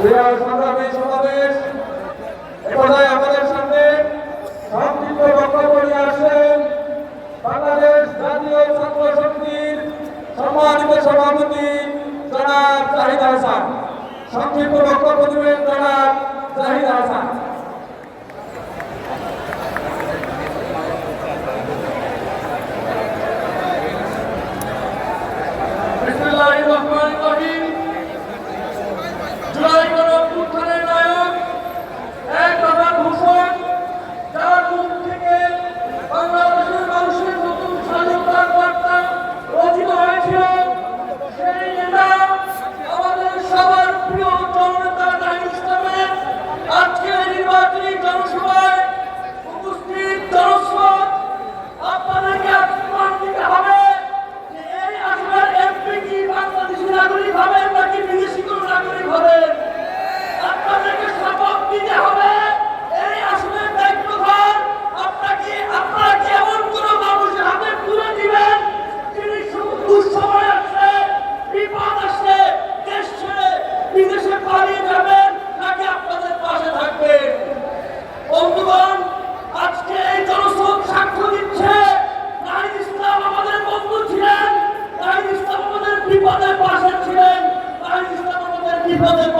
সংগ্রামী সমাবেশ। একদায় আমাদের সামনে সংক্ষিপ্ত বক্তব্য নিয়ে আসছেন বাংলাদেশ জাতীয় ছাত্র সমিতির সম্মানিত সভাপতি জনাব জাহিদ হাসান সংক্ষিপ্ত বক্তব্য দেবেন জনাব জাহিদ হাসান 100%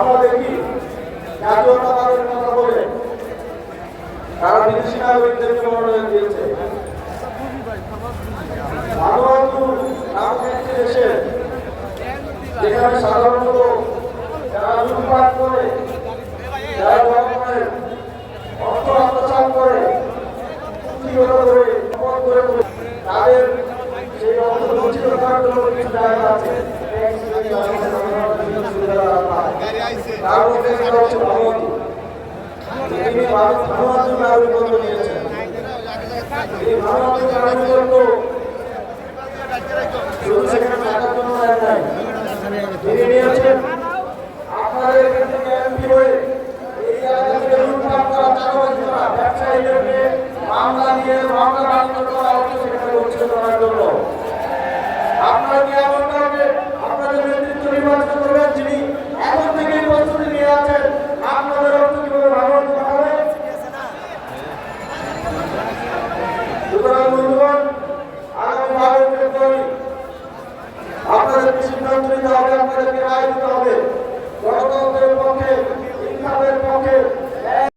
আমাদের কি? জাতীয়তাবাদের কথা বলে। তারা বিদেশি নাগরিকদেরকে মনোনয়ন দিয়েছে। সেই অবস্থা বঞ্চিত করার জন্য কিছু জায়গা আছে তার মধ্যে হচ্ছে ভ্রমণ তিনি ভারত ভাঙার জন্য আবেদন নিয়েছেন তিনি ভাঙার জন্য আবেদন শুধু সেখানে থাকার জন্য নাই তিনি নিতে হবে রায় দিতে হবে। গণতন্ত্রের পক্ষে ইনকামের পক্ষে